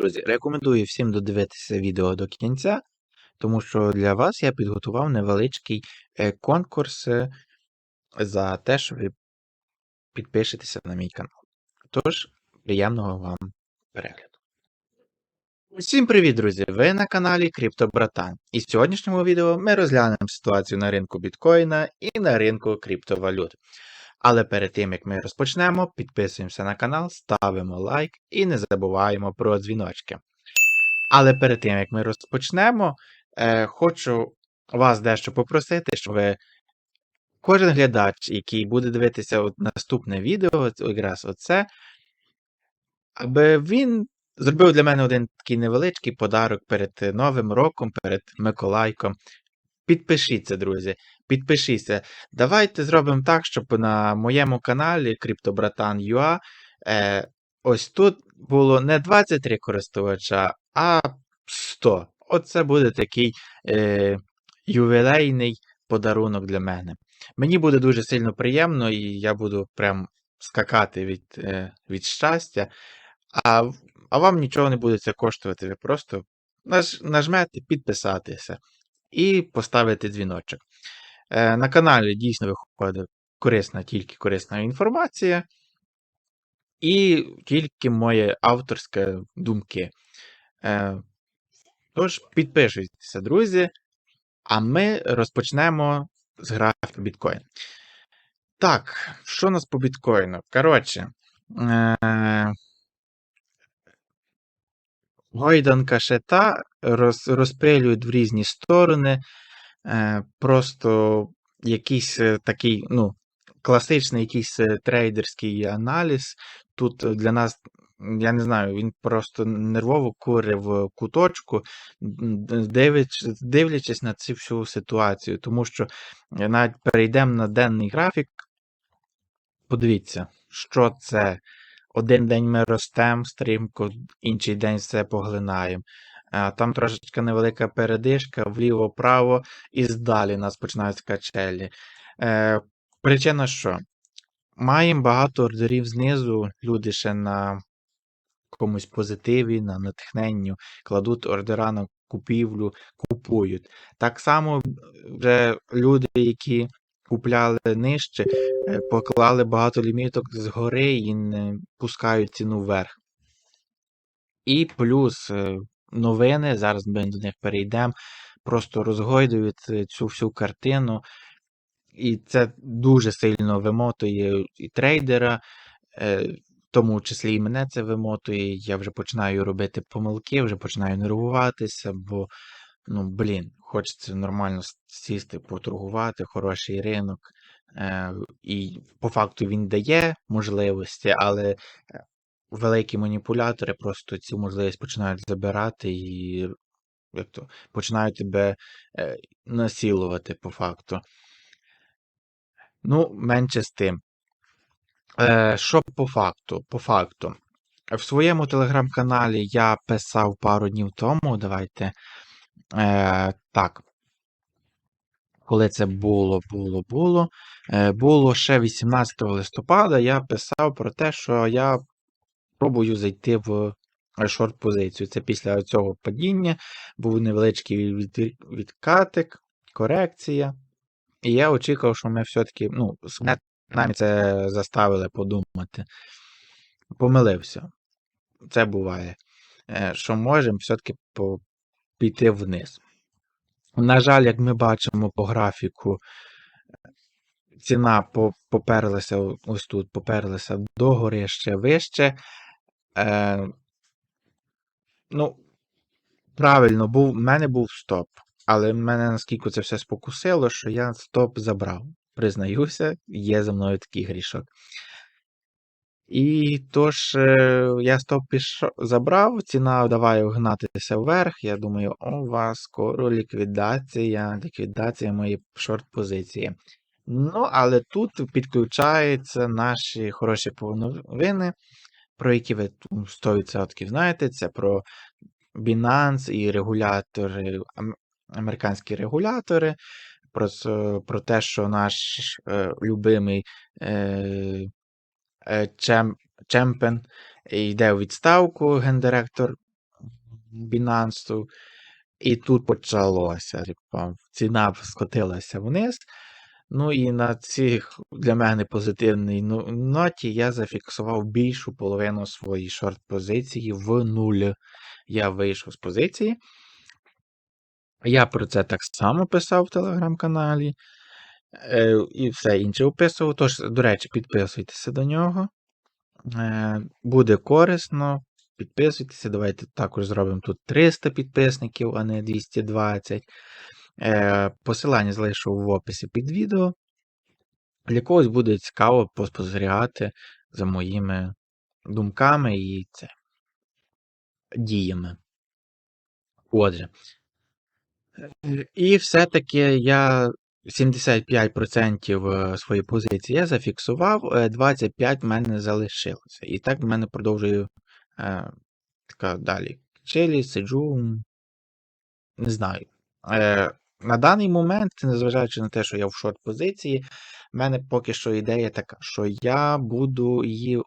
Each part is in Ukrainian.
Друзі, рекомендую всім додивитися відео до кінця, тому що для вас я підготував невеличкий е, конкурс е, за те, що ви підпишетеся на мій канал. Тож, приємного вам перегляду. Усім привіт, друзі! Ви на каналі Криптобратан. І в сьогоднішньому відео ми розглянемо ситуацію на ринку біткоїна і на ринку криптовалют. Але перед тим як ми розпочнемо, підписуємося на канал, ставимо лайк і не забуваємо про дзвіночки. Але перед тим як ми розпочнемо, е, хочу вас дещо попросити, щоб ви, кожен глядач, який буде дивитися от наступне відео, якраз оце, аби він зробив для мене один такий невеличкий подарок перед Новим роком, перед Миколайком. Підпишіться, друзі, підпишіться. Давайте зробимо так, щоб на моєму каналі CryptoBratan.ua е, ось тут було не 23 користувача, а 100. Оце буде такий е, ювілейний подарунок для мене. Мені буде дуже сильно приємно, і я буду прям скакати від, е, від щастя. А, а вам нічого не буде це коштувати. Ви просто наж, нажмете підписатися і поставити дзвіночок. Е, на каналі дійсно виходить корисна, тільки корисна інформація, і тільки моє авторське думки. Е, тож підпишіться, друзі, а ми розпочнемо з графіку біткоін. Так, що у нас по біткоїну? Коротше, е, гойданка ще та роз, розпилюють в різні сторони. Е, просто якийсь е, такий, ну, класичний якийсь е, трейдерський аналіз. Тут для нас, я не знаю, він просто нервово куре в куточку, дивлячись, на цю всю ситуацію. Тому що навіть перейдемо на денний графік. Подивіться, що це. Один день ми ростемо стрімко, інший день все поглинаємо. А, Там трошечка невелика передишка, вліво-право, і здалі нас починають качелі. Е, причина що? Маємо багато ордерів знизу, люди ще на комусь позитиві, на натхненню, кладуть ордера на купівлю, купують. Так само вже люди, які купляли нижче, е, поклали багато ліміток згори і не пускають ціну вверх. І плюс е, новини, зараз ми до них перейдемо, просто розгойдують цю всю картину. І це дуже сильно вимотує і трейдера, е, в тому числі і мене це вимотує. Я вже починаю робити помилки, вже починаю нервуватися, бо, ну, блін, хочеться нормально сісти, поторгувати, хороший ринок. Е, і по факту він дає можливості, але е, великі маніпулятори просто цю можливість починають забирати і як то, починають тебе е, насилувати по факту. Ну, менше з тим. Е, що по факту? По факту. В своєму телеграм-каналі я писав пару днів тому. Давайте. Е, так. Коли це було, було, було. Е, було ще 18 листопада. Я писав про те, що я пробую зайти в шорт-позицію. Це після цього падіння був невеличкий від- відкатик, корекція. І я очікував, що ми все-таки, ну, принаймні це заставили подумати. Помилився. Це буває. Е, Що можемо все-таки по- піти вниз. На жаль, як ми бачимо по графіку, ціна по- поперлася ось тут, поперлася догори ще вище. Е, ну, правильно, був, в мене був стоп. Але мене наскільки це все спокусило, що я стоп забрав. Признаюся, є за мною такий грішок. І тож е, я стоп пішов, забрав, ціна давай гнатися вверх. Я думаю, у вас скоро ліквідація, ліквідація моєї шорт-позиції. Ну, але тут підключаються наші хороші новини, про які ви м, 100% знаєте. Це про Binance і регулятори, американські регулятори, про, про те, що наш е, любимий е, е, Чем, Чемпен йде у відставку, гендиректор Binance. І тут почалося. Типа, ціна скотилася вниз. Ну і на цих для мене позитивній ну- ноті я зафіксував більшу половину своєї шорт-позиції в нуль. Я вийшов з позиції. Я про це так само писав в телеграм-каналі. Е, і все інше описував. Тож, до речі, підписуйтеся до нього. Е, буде корисно. Підписуйтеся. Давайте також зробимо тут 300 підписників, а не 220. Е, посилання залишу в описі під відео. Для когось буде цікаво поспостерігати за моїми думками і це, діями. Отже. Е, І все-таки я 75% своєї позиції я зафіксував, е, 25% в мене залишилося. І так в мене продовжую е, така далі. Чилі, сиджу. Не знаю. Е, на даний момент, незважаючи на те, що я в шорт-позиції, в мене поки що ідея така, що я буду її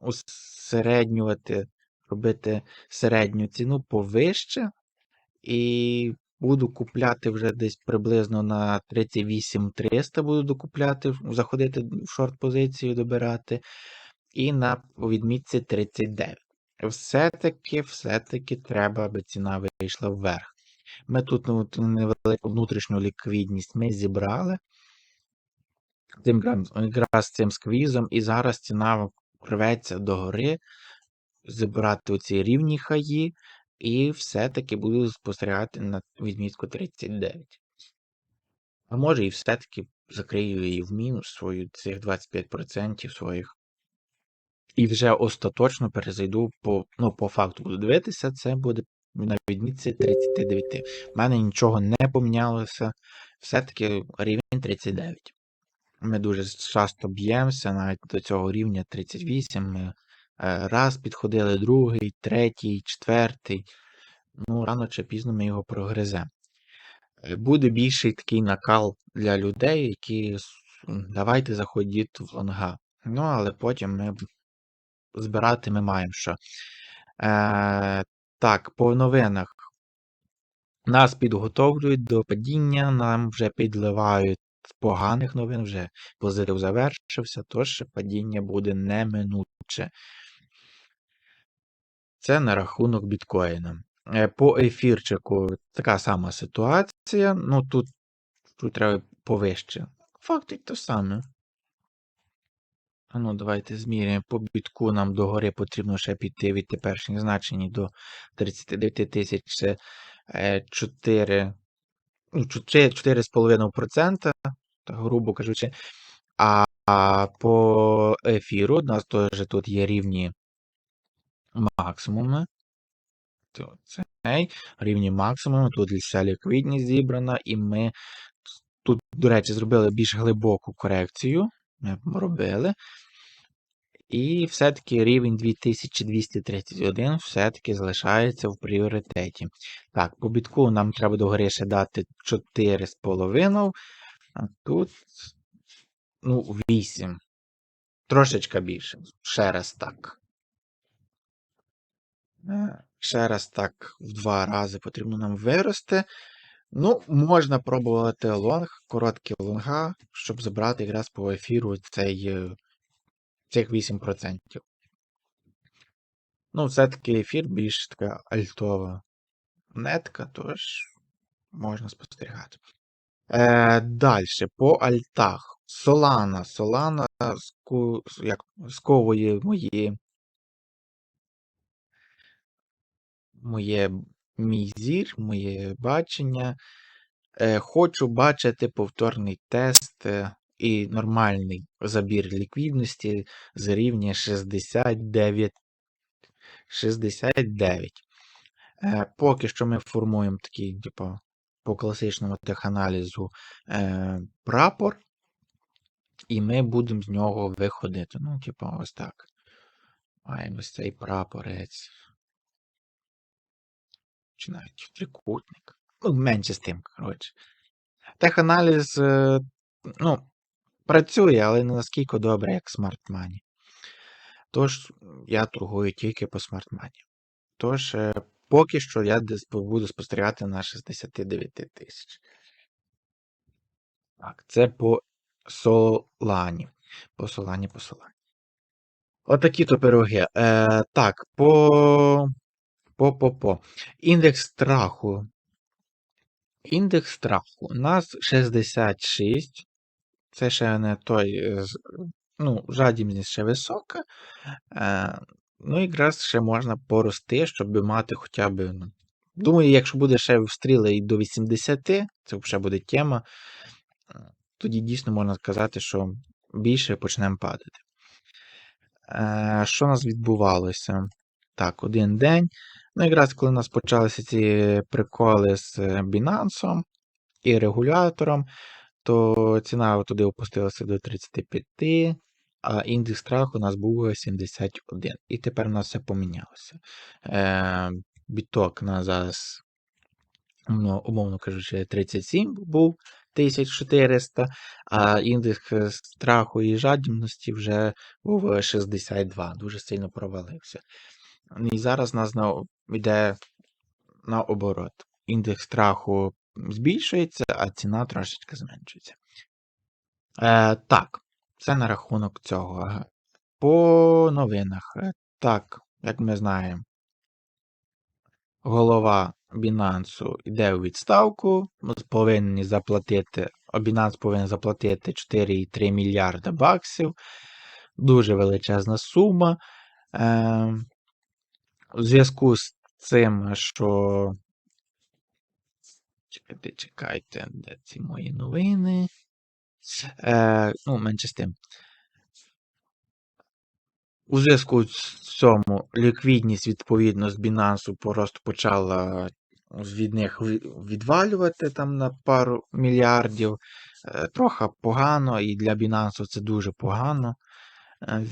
усереднювати, робити середню ціну повище, і буду купляти вже десь приблизно на 38 300 буду докупляти, заходити в шорт-позицію, добирати, і на відмітці 39. Все-таки, все-таки треба, аби ціна вийшла вверх. Ми тут ну, невелику внутрішню ліквідність ми зібрали тим якраз цим сквізом, і зараз ціна рветься догори, зібрати оці рівні хаї, і все-таки буду спостерігати на відмітку 39. А може і все-таки закрию її в мінус свою цих 25% своїх. І вже остаточно перезайду по, ну, по факту буду дивитися, це буде на відмітці 39. У мене нічого не помінялося. Все-таки рівень 39. Ми дуже часто б'ємося навіть до цього рівня 38. Ми е, раз підходили, другий, третій, четвертий. Ну, рано чи пізно ми його прогриземо. Е, Буде більший такий накал для людей, які давайте заходіть в лонга. Ну, але потім ми збирати ми маємо що. Е, так, по новинах. Нас підготовлюють до падіння, нам вже підливають поганих новин, вже позитив завершився, тож падіння буде неминуче. Це на рахунок біткоїна. Е, По ефірчику така сама ситуація. Ну тут, тут треба повище. Факти те саме. Ну, давайте зміряємо. По бітку нам догори потрібно ще піти від теперішніх значень до 39 тисяч. Е, 4, ну, 4,5%, грубо кажучи. А, по ефіру у нас теж тут є рівні максимуми. Цей рівні максимуму, тут вся ліквідність зібрана, і ми тут, до речі, зробили більш глибоку корекцію. Ми робили. І все-таки рівень 2231 все-таки залишається в пріоритеті. Так, по бітку нам треба догори ще дати 4,5, а тут ну, 8. Трошечка більше. Ще раз так. Е, Ще раз так в два рази потрібно нам вирости. Ну, можна пробувати лонг, короткі лонга, щоб забрати якраз по ефіру цей, е, цих 8%. Ну, все-таки ефір більш така альтова нетка, тож можна спостерігати. Е, Далі, по альтах. Солана. Солана ску, як, сковує мої, моє мій зір, моє бачення. Е, Хочу бачити повторний тест е, і нормальний забір ліквідності з рівня 69. 69. Е, Поки що ми формуємо такий, типу, по класичному теханалізу е, прапор, і ми будемо з нього виходити. Ну, типу, ось так. Маємо ось цей прапорець. Чи навіть трикутник. Ну, менше з тим, коротше. Теханаліз, е, ну, працює, але не наскільки добре, як Money. Тож, я торгую тільки по Money. Тож, е, поки що я буду спостерігати на 69 тисяч. Так, це по Солані. По Солані, по Солані. Отакі то пироги. Е, так, по. По, по, по. Індекс страху. Індекс страху. У нас 66. Це ще не той. е, Ну, жадібність ще висока. Е, ну, якраз ще можна порости, щоб мати хоча б. ну, Думаю, якщо буде ще стріли і до 80, це вже буде тема. е, Тоді дійсно можна сказати, що більше почнемо падати. Е, що у нас відбувалося? Так, один день. Ну, якраз коли у нас почалися ці приколи з Binance і регулятором, то ціна туди опустилася до 35, а індекс страху у нас був 71. І тепер у нас все помінялося. Е, біток на зараз, ну, умовно кажучи, 37 був 1400, а індекс страху і жадібності вже був 62, дуже сильно провалився. І зараз у нас на, йде наоборот. Індекс страху збільшується, а ціна трошечки зменшується. Е, так, це на рахунок цього. По новинах. Е, Так, як ми знаємо, голова Binance йде у відставку, повинні заплатити, Binance повинен заплатити 4,3 мільярда баксів. Дуже величезна сума. Е, у зв'язку з цим, що. Чекайте, чекайте, де ці мої новини? Е, ну, менше з тим. У зв'язку з цьому ліквідність, відповідно, з Binance просто почала від них відвалювати там на пару мільярдів. Е, Трохи погано, і для Binance це дуже погано. Е,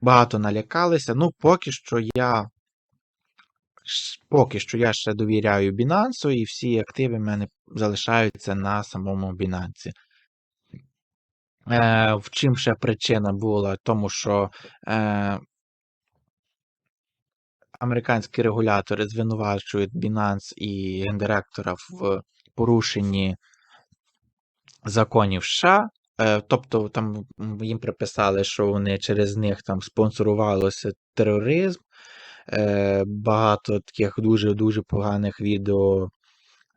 Багато налякалися. Ну, поки що я. Поки що я ще довіряю Binance, і всі активи в мене залишаються на самому Binance. Е, в чим ще причина була? Тому що е, американські регулятори звинувачують Binance і гендиректора в порушенні законів США. Е, тобто там їм приписали, що вони через них там спонсорувалося тероризм. Е, багато таких дуже-дуже поганих відео,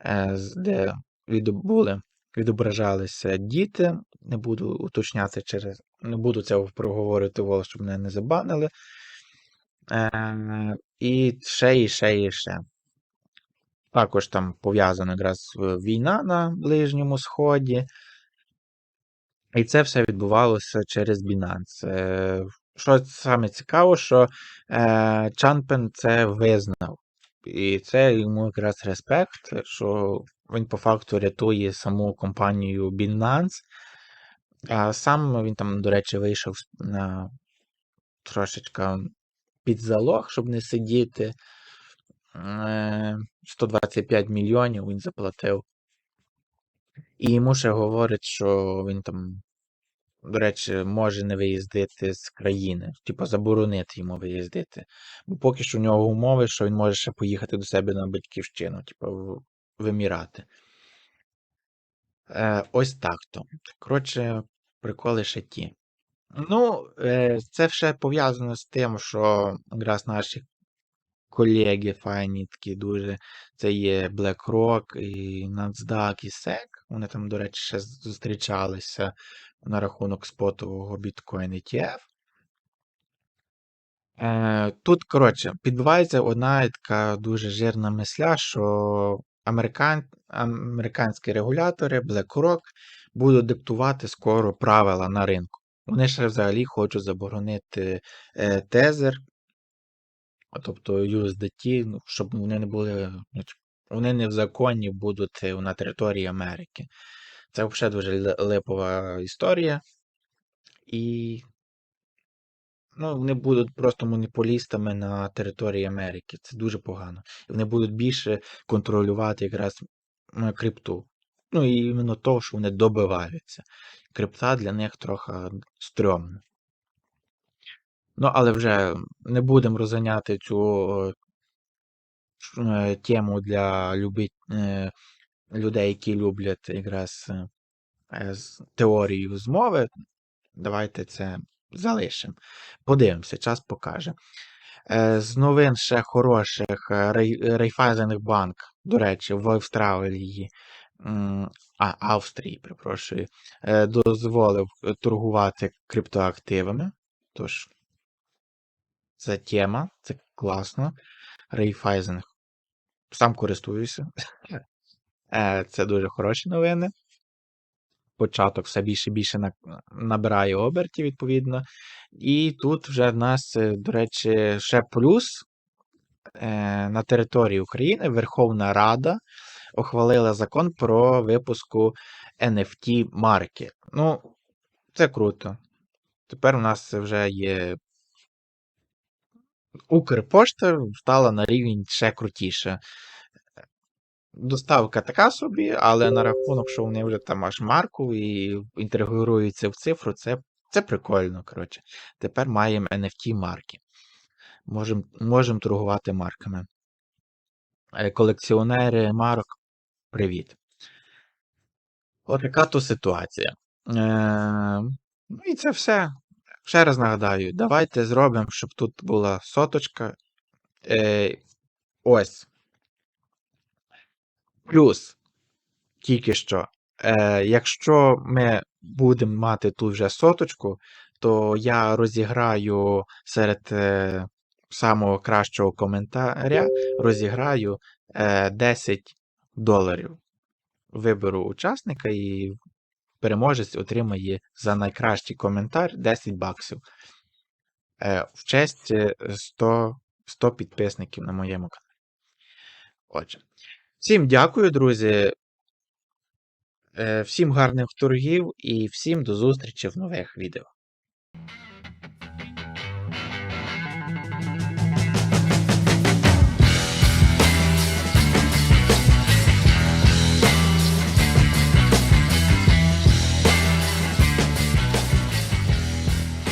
е, де відео відображалися діти. Не буду уточняти через. Не буду це проговорити, щоб мене не забанили. Е, і ще, і ще, і ще. Також там пов'язана якраз війна на Ближньому Сході. І це все відбувалося через Binance. Е, Що саме цікаво, що е, Чанпен це визнав. І це йому якраз респект, що він по факту рятує саму компанію Binance. А сам він там, до речі, вийшов на трошечка під залог, щоб не сидіти. Е, 125 мільйонів він заплатив. І йому ще говорять, що він там, до речі, може не виїздити з країни, типу заборонити йому виїздити. Бо поки що у нього умови, що він може ще поїхати до себе на батьківщину, типу в, в Е, ось так то. Коротше, приколи ще ті. Ну, е, це все пов'язано з тим, що якраз наші колеги файні такі дуже. Це є BlackRock, і NASDAQ, і SEC. Вони там, до речі, ще зустрічалися на рахунок спотового Bitcoin ETF. Е, тут, коротше, підбувається одна така дуже жирна мисля, що американ... американські регулятори BlackRock будуть диктувати скоро правила на ринку. Вони ще взагалі хочуть заборонити тезер, тобто USDT, ну, щоб вони не були. ну, Вони не в законі будуть е, на території Америки. Це взагалі дуже липова історія. І ну, вони будуть просто монополістами на території Америки. Це дуже погано. І вони будуть більше контролювати якраз крипту. Ну і іменно того, що вони добиваються. Крипта для них трохи стрьомна. Ну, але вже не будемо розганяти цю, е, тему для люби, е, людей, які люблять якраз е, е, теорію змови. Давайте це залишимо. Подивимося, час покаже. Е, З новин ще хороших Рей- Райфайзенбанк, до речі, в Австралії, а, Австрії, перепрошую, е, дозволив торгувати криптоактивами. Тож, це тема, це класно. Рейфайзен. Сам користуюся. Е, Це дуже хороші новини. Початок все більше і більше набирає обертів, відповідно. І тут вже в нас, е, до речі, ще плюс е, на території України Верховна Рада ухвалила закон про випуску NFT марки. Ну, це круто. Тепер у нас вже є. Укрпошта стала на рівень ще крутіше. Доставка така собі, але на рахунок, що вони вже там аж марку і інтегруються в цифру, це, це прикольно. коротше. Тепер маємо NFT марки. Можемо можем торгувати марками. Е, Колекціонери марок, привіт. Отака то ситуація. Е, ну і це все. Ще раз нагадаю, давайте зробимо, щоб тут була соточка. Е, ось. Плюс, тільки що, е, якщо ми будемо мати тут вже соточку, то я розіграю серед е, самого кращого коментаря, розіграю е, 10 доларів. Виберу учасника і переможець отримає за найкращий коментар 10 баксів. Е, в честь е, 100, 100 підписників на моєму каналі. Отже. Всім дякую, друзі. Е, Всім гарних торгів і всім до зустрічі в нових відео.